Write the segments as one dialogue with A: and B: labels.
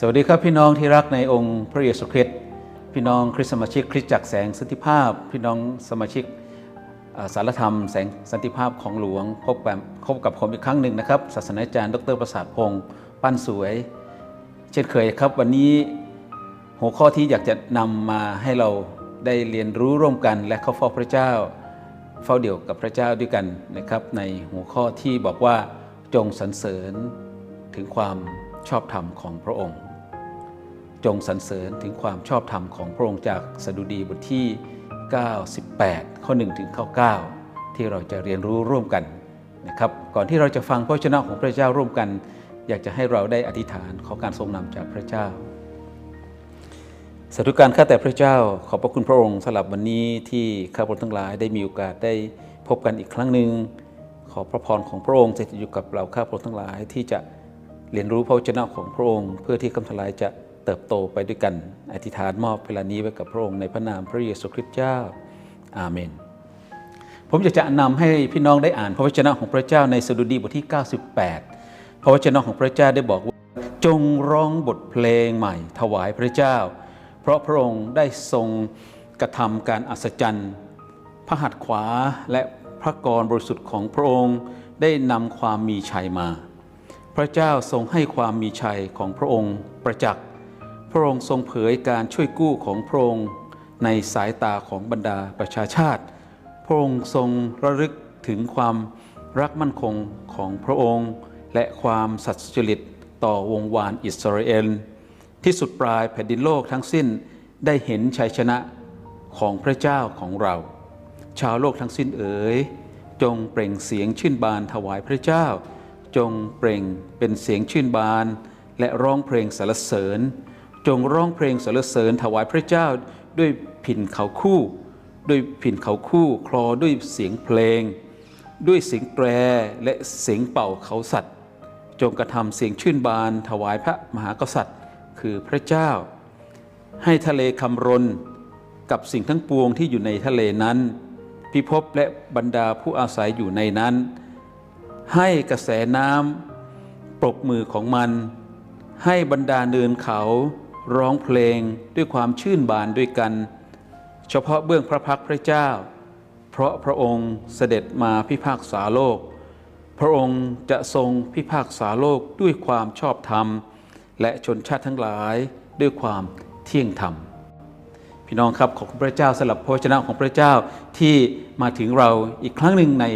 A: สวัสดีครับพี่น้องที่รักในองค์พระเยซูคริสต์พี่น้องคริสต์สมาชิกคริสตจักรแสงสันติภาพ พี่น้องสมาชิกสารธรรมแสงสันติภาพของหลวงพบกับพบกับผมอีกครั้งหนึ่งนะครับศาสนาจารย์ ดรประสาทพงศ์ปั้นสวย เช่นเคยครับ วันนี้หัวข้อที่อยากจะนำมาให้เราได้เรียนรู้ร่วมกัน และเข้าเฝ้าพระเจ้า เฝ้าเดี่ยวกับพระเจ้าด้วยกันนะครับ ในหัวข้อที่บอกว่าจงสรรเสริญถึงความชอบธรรมของพระองค์ จงสรรเสริญถึงความชอบธรรมของพระองค์จากสดุดีบทที่ 98 ข้อ 1 ถึงข้อ 9 ที่เราจะเรียนรู้ร่วมกันนะครับก่อนที่เราจะฟังพระวจนะของพระเจ้าร่วมกัน อยากจะให้เราได้อธิษฐานขอการทรงนำจากพระเจ้าสาธุการข้าแต่พระเจ้า ขอบพระคุณพระองค์สำหรับวันนี้ที่ข้าพเจ้าทั้งหลายได้มีโอกาสได้พบกันอีกครั้งหนึ่งขอพระพรของพระองค์สถิตอยู่กับเราข้าพเจ้าทั้งหลายที่จะเรียนรู้พระวจนะของพระองค์ เพื่อที่ข้าพเจ้าทั้งหลายจะ เติบโตไปด้วยกัน อธิษฐานมอบเวลานี้ไว้กับพระองค์ในพระนามพระเยซูคริสต์เจ้า อาเมน ผมอยากจะนำให้พี่น้องได้อ่านพระวจนะของพระเจ้าในสดุดีบทที่ 98 พระวจนะของพระเจ้าได้บอกว่า จงร้องบทเพลงใหม่ ถวายพระเจ้า เพราะพระองค์ได้ทรงกระทำการอัศจรรย์ พระหัตถ์ขวาและพระกรบริสุทธิ์ของพระองค์ได้นำความมีชัยมา พระเจ้าทรงให้ความมีชัยของพระองค์ประจักษ์ พระองค์ทรงเผยการช่วยกู้ของพระองค์ในสายตาของบรรดาประชาชาติ พระองค์ทรงระลึกถึงความรักมั่นคงของพระองค์ และความสัตย์สุจริตต่อวงวานอิสราเอล ที่สุดปลายแผ่นดินโลกทั้งสิ้นได้เห็นชัยชนะของพระเจ้าของเรา ชาวโลกทั้งสิ้นเอ๋ย จงเปล่งเสียงชื่นบานถวายพระเจ้า จงเปล่งเป็นเสียงชื่นบาน และร้องเพลงสรรเสริญ จงร้องเพลงสรรเสริญถวายพระเจ้าด้วยผินเขาคู่ ด้วยผินเขาคู่คลอด้วยเสียงเพลง ด้วยเสียงแตรและเสียงเป่าเขาสัตว์ จงกระทำเสียงชื่นบานถวายพระมหากษัตริย์ คือพระเจ้า ให้ทะเลคำรนกับสิ่งทั้งปวงที่อยู่ในทะเลนั้น พิภพและบรรดาผู้อาศัยอยู่ในนั้น ให้กระแสน้ำปรบมือของมัน ให้บรรดาเนินเขา ร้องเพลงด้วยความชื่นบานด้วยกัน เฉพาะเบื้องพระพักตร์พระเจ้า เพราะพระองค์เสด็จมาพิพากษาโลก พระองค์จะทรงพิพากษาโลกด้วยความชอบธรรม และชนชาติทั้งหลายด้วยความเที่ยงธรรม พี่น้องครับขอบคุณพระเจ้าสำหรับพระวจนะของพระเจ้าที่มาถึงเราอีกครั้งหนึ่งใน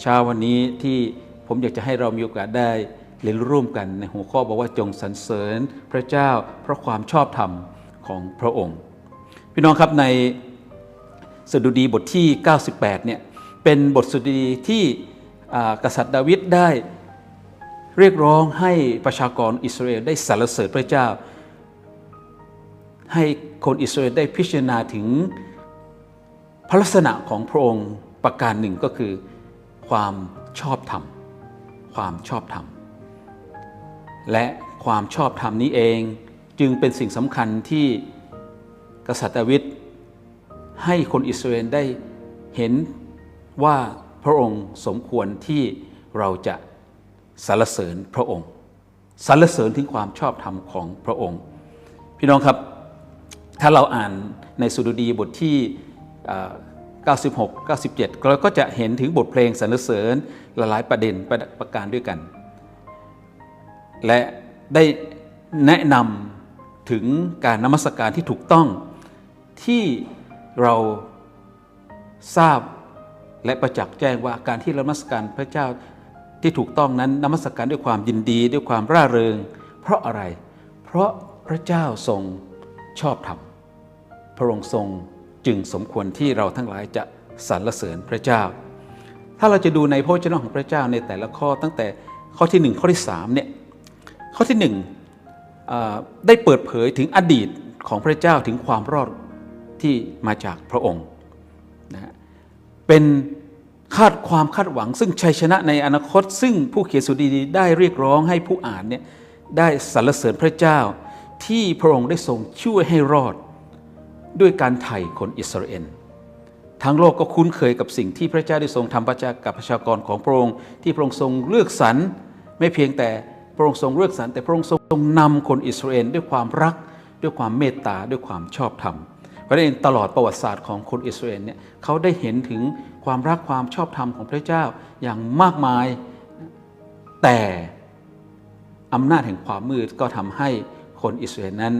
A: เช้าวันนี้ที่ผมอยากจะให้เรามีโอกาสได้ เรียนรู้ร่วมกันในหัวข้อบอกว่าจงสรรเสริญพระเจ้าเพราะความชอบธรรมของพระองค์ พี่น้องครับในสดุดีบทที่ 98 เนี่ยเป็นบทสดุดีที่กษัตริย์ดาวิดได้เรียกร้องให้ประชากรอิสราเอลได้สรรเสริญพระเจ้า ให้คนอิสราเอลได้พิจารณาถึงพระลักษณะของพระองค์ประการหนึ่งก็คือ ความชอบธรรม ความชอบธรรม และความชอบธรรมนี้เองจึงเป็นสิ่งสำคัญที่กษัตริย์ดาวิดให้คนอิสราเอลได้เห็นว่าพระองค์สมควรที่เราจะสรรเสริญพระองค์สรรเสริญถึงความชอบธรรมของพระองค์ พี่น้องครับถ้าเราอ่านในสุดดีบทที่ 96 97 เราก็จะเห็นถึงบทเพลงสรรเสริญหลายประเด็นประประการด้วยกัน และได้แนะนำถึงการนมัสการที่ถูกต้องที่เราทราบและประจักษ์แจ้งว่าการที่เรานมัสการพระเจ้าที่ถูกต้องนั้นนมัสการด้วยความยินดีด้วยความร่าเริง เพราะอะไร เพราะพระเจ้าทรงชอบธรรมพระองค์ทรงจึงสมควรที่เราทั้งหลายจะสรรเสริญพระเจ้า ถ้าเราจะดูในพระวจนะของพระเจ้าในแต่ละข้อตั้งแต่ข้อที่ 1 ข้อที่3เนี่ย ข้อที่1อ่าได้เปิดเผยถึงอดีตของพระเจ้าถึงความรอดที่มาจากพระองค์นะเป็นคาดความคาดหวัง ซึ่งชัยชนะในอนาคต ซึ่งผู้เขียนสุดีได้เรียกร้องให้ผู้อ่านเนี่ยได้สรรเสริญพระเจ้าที่พระองค์ได้ทรงช่วยให้รอดด้วยการไถ่คนอิสราเอลทั้งโลกก็คุ้นเคยกับสิ่งที่พระเจ้าได้ทรงทำประจักษ์กับประชากรของพระองค์ ที่พระองค์ทรงเลือกสรรไม่เพียงแต่ พระองค์ทรงเลือกสรรแต่พระองค์ทรงนำคนอิสราเอลด้วยความรัก ด้วยความเมตตาด้วยความชอบธรรมเพราะฉะนั้นตลอดประวัติศาสตร์ของคนอิสราเอลเนี่ยเขาได้เห็นถึงความรักความชอบธรรมของพระเจ้าอย่างมากมาย แต่อำนาจแห่งความมืดก็ทำให้คนอิสราเอลนั้น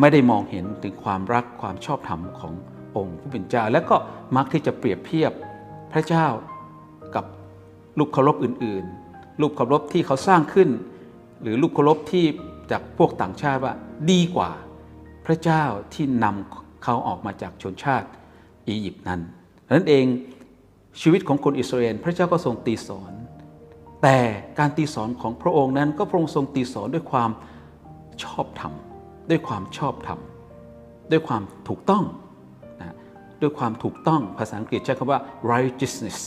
A: ไม่ได้มองเห็นถึงความรักความชอบธรรมขององค์ผู้เป็นเจ้า และก็มักที่จะเปรียบเทียบพระเจ้ากับรูปเคารพอื่นๆ รูปเคารพที่เขาสร้างขึ้น หรือรูปเคารพที่จากพวกต่างชาติว่าดีกว่าพระเจ้าที่นำเขาออกมาจากชนชาติอียิปต์นั้นนั้นเองชีวิตของคนอิสราเอลพระเจ้าก็ทรงตีสอน แต่การตีสอนของพระองค์นั้นก็พระองค์ทรงตีสอนด้วยความชอบธรรม ด้วยความชอบธรรม ด้วยความถูกต้องนะด้วยความถูกต้องภาษาอังกฤษใช้คำว่า righteousness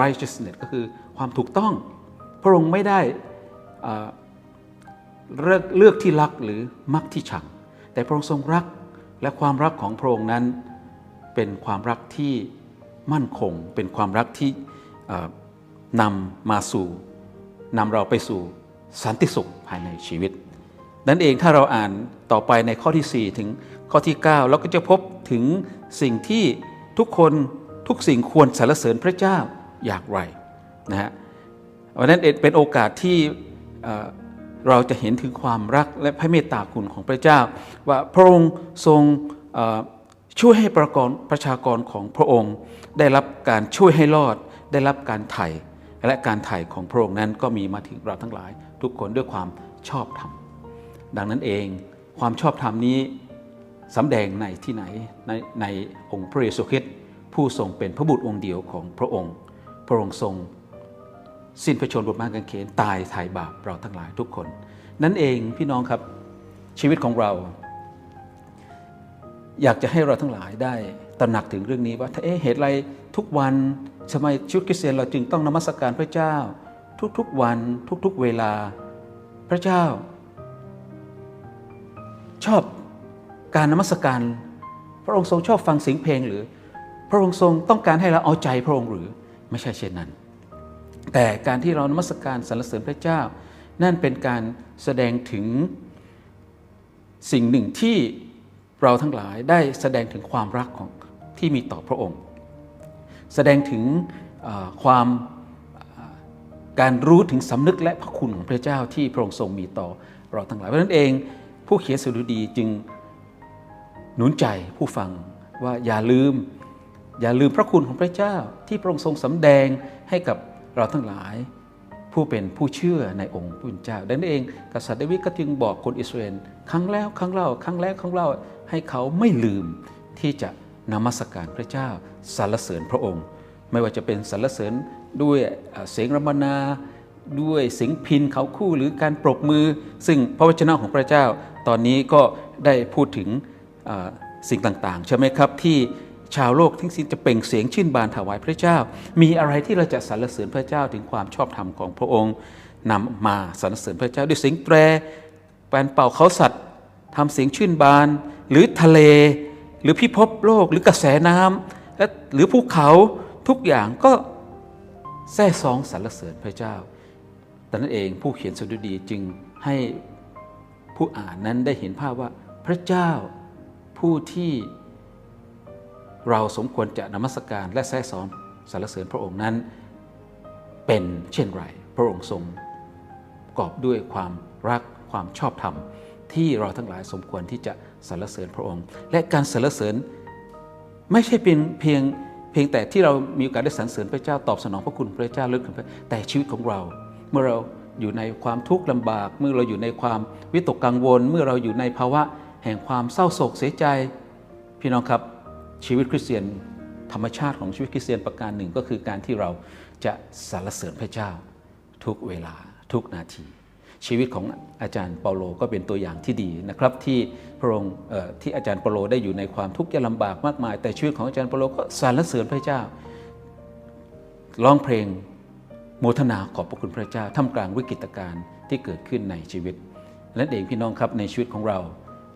A: righteousness ก็คือความถูกต้อง พระองค์ไม่ได้เลือกเลือกที่รักหรือมักที่ชัง แต่พระองค์ทรงรักและความรักของพระองค์นั้น เป็นความรักที่มั่นคง เป็นความรักที่นำมาสู่นำเราไปสู่สันติสุขภายในชีวิต นั่นเองถ้าเราอ่านต่อไปในข้อที่ 4 ถึงข้อที่ 9 เราก็จะพบถึงสิ่งที่ทุกคนทุกสิ่งควรสรรเสริญพระเจ้าอย่างไรนะฮะ วันนั้นเป็นโอกาสที่เราจะเห็นถึงความรักและพระเมตตาคุณของพระเจ้า ว่าพระองค์ทรงช่วยให้ประกรประชากรของพระองค์ ได้รับการช่วยให้รอด ได้รับการไถ่และการไถ่ของพระองค์นั้นก็มีมาถึงเราทั้งหลาย ทุกคนด้วยความชอบธรรมดังนั้นเองความชอบธรรมนี้สำแดงในที่ไหนในในองค์พระเยซูคริสต์ผู้ทรงเป็นพระบุตรองค์เดียวของพระองค์ พระองค์ทรง สิ้นพระชนบนไม้กางเขนตายไถ่บาปเราทั้งหลายทุกคน นั่นเองพี่น้องครับชีวิตของเรา อยากจะให้เราทั้งหลายได้ตระหนักถึงเรื่องนี้ว่าเอ๊ะเหตุไรทุกวันทำไมชีวิตคริสเตียนเราจึงต้องนมัสการพระเจ้า ทุกๆวันทุกๆเวลาพระเจ้า ชอบการนมัสการ พระองค์ทรงชอบฟังเสียงเพลงหรือ พระองค์ทรงต้องการให้เราเอาใจพระองค์หรือไม่ใช่เช่นนั้น แต่การที่เรานมัสการสรรเสริญพระเจ้า นั่นเป็นการแสดงถึงสิ่งหนึ่งที่เราทั้งหลายได้แสดงถึงความรักของที่มีต่อพระองค์ แสดงถึงความการรู้ถึงสำนึกและพระคุณของพระเจ้าที่พระองค์ทรงมีต่อเราทั้งหลายเพราะฉะนั้นเอง ผู้เขียนสดุดีจึงหนุนใจผู้ฟังว่าอย่าลืม อย่าลืมพระคุณของพระเจ้าที่พระองค์ทรงสำแดงให้กับ เราทั้งหลายผู้เป็นผู้เชื่อในองค์พระเจ้าดังนั้นเองกษัตริย์ดาวิดก็จึงบอกคนอิสราเอลครั้งแล้วครั้งเล่าครั้งแล้วครั้งเล่าให้เขาไม่ลืมที่จะนมัสการพระเจ้าสรรเสริญพระองค์ ไม่ว่าจะเป็นสรรเสริญด้วยเสียงรำมนาด้วยเสียงพินเขาคู่หรือการปรบมือ ซึ่งพระวจนะของพระเจ้า ตอนนี้ก็ได้พูดถึงสิ่งต่างๆ ใช่ไหมครับที่ ชาวโลกทั้งสิ้นจะเปล่งเสียงชื่นบานถวายพระเจ้า มีอะไรที่เราจะสรรเสริญพระเจ้าถึงความชอบธรรมของพระองค์นำมาสรรเสริญพระเจ้าด้วยเสียงแตรแปนเป่าเขาสัตว์ทำเสียงชื่นบาน หรือทะเล หรือพิภพโลกหรือกระแสน้ำและหรือภูเขาทุกอย่างก็แท้ซองสรรเสริญพระเจ้าแต่นั้นเองผู้เขียนสดุดีจึงให้ผู้อ่านนั้นได้เห็นภาพว่าพระเจ้าผู้ที่ เราสมควรจะนมัสการและแท้สอนสรรเสริญพระองค์นั้น เป็นเช่นไรพระองค์ทรงประกอบด้วยความรักความชอบธรรม ที่เราทั้งหลายสมควรที่จะสรรเสริญพระองค์ และการสรรเสริญไม่ใช่เป็นเพียงเพียงแต่ที่เรามีโอกาสได้สรรเสริญพระเจ้าตอบสนองพระคุณพระเจ้าเลิกถึงพระแต่ชีวิตของเรา เมื่อเราอยู่ในความทุกข์ลำบาก เมื่อเราอยู่ในความวิตกกังวล เมื่อเราอยู่ในภาวะแห่งความเศร้าโศกเสียใจ พี่น้องครับ ชีวิตคริสเตียนธรรมชาติของชีวิตคริสเตียนประการหนึ่งก็คือการที่เราจะสรรเสริญพระเจ้าทุกเวลาทุกนาที ชีวิตของอาจารย์เปาโลก็เป็นตัวอย่างที่ดีนะครับที่พระองค์ที่อาจารย์เปาโลได้อยู่ในความทุกข์ยากลำบากมากมาย แต่ชีวิตของอาจารย์เปาโลก็สรรเสริญพระเจ้าร้องเพลงโมทนาขอบพระคุณพระเจ้าท่ามกลางวิกฤตการณ์ที่เกิดขึ้นในชีวิตและเองพี่น้องครับในชีวิตของเรา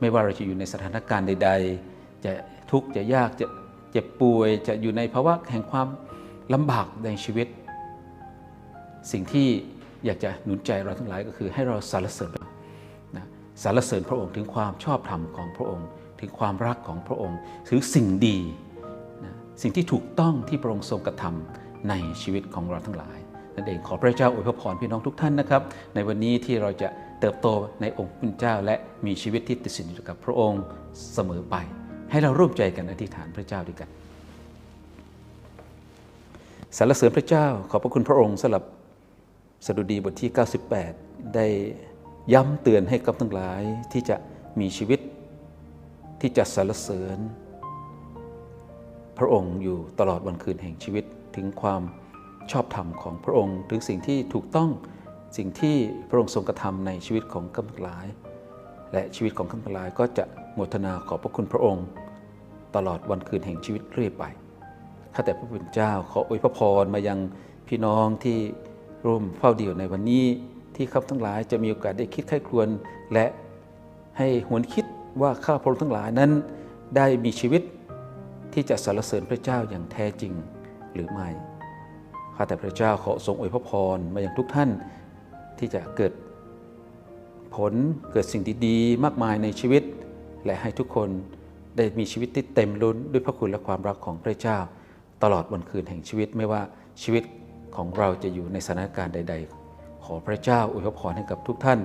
A: ไม่ว่าเราจะอยู่ในสถานการณ์ใด ๆ จะทุกข์จะยากจะเจ็บป่วยจะอยู่ในภาวะแห่งความลำบากในชีวิต สิ่งที่อยากจะหนุนใจเราทั้งหลายก็คือให้เราสรรเสริญนะสรรเสริญพระองค์ถึงความชอบธรรมของพระองค์ ถึงความรักของพระองค์ถึงสิ่งดีนะสิ่งที่ถูกต้องที่พระองค์ทรงกระทำในชีวิตของเราทั้งหลายนั่นเองขอพระเจ้าอวยพรพี่น้องทุกท่านนะครับ ในวันนี้ที่เราจะเติบโตในองค์พระเจ้าและมีชีวิตที่ติดสินอยู่กับพระองค์เสมอไป ให้เราร่วมใจกันอธิษฐานพระเจ้าด้วยกันสรรเสริญพระเจ้าขอบพระคุณพระองค์สำหรับสดุดีบทที่ 98 ได้ย้ำเตือนให้กับทั้งหลายที่จะมีชีวิตที่จะสรรเสริญ พระองค์อยู่ตลอดวันคืนแห่งชีวิตถึงความชอบธรรมของพระองค์ ถึงสิ่งที่ถูกต้องสิ่งที่พระองค์ทรงกระทำในชีวิตของข้าพเจ้าหลาย และชีวิตของข้าพเจ้าหลายก็จะ โมทนาขอบพระคุณพระองค์ ตลอดวันคืนแห่งชีวิตเรื่อยไปข้าแต่พระผู้เป็นเจ้าขออวยพระพรมายังพี่น้องที่ร่วมเฝ้าเดี่ยวในวันนี้ที่ข้าทั้งหลายจะมีโอกาสได้คิดไข้ครวญและให้หวนคิดว่าข้าพระองค์ทั้งหลายนั้น ได้มีชีวิตที่จะสรรเสริญพระเจ้าอย่างแท้จริงหรือไม่ข้าแต่พระเจ้าขอทรงอวยพระพรมาอย่างทุกท่านที่จะเกิดผลเกิดสิ่งดีๆ มากมายในชีวิต และให้ทุกคนได้มีชีวิตที่เต็มล้นด้วยพระคุณและความรักของพระเจ้า ตลอดวันคืนแห่งชีวิตไม่ว่าชีวิตของเราจะอยู่ในสถานการณ์ใด ๆ ขอพระเจ้าอวยพรให้กับทุกท่าน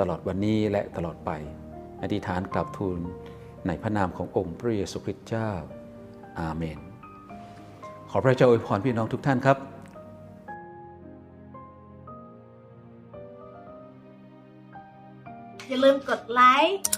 A: ตลอดวันนี้และตลอดไป อธิษฐานกราบทูลในพระนามขององค์พระเยซูคริสต์เจ้า อาเมน ขอพระเจ้าอวยพรพี่น้องทุกท่านครับ
B: อย่าลืมกดไลค์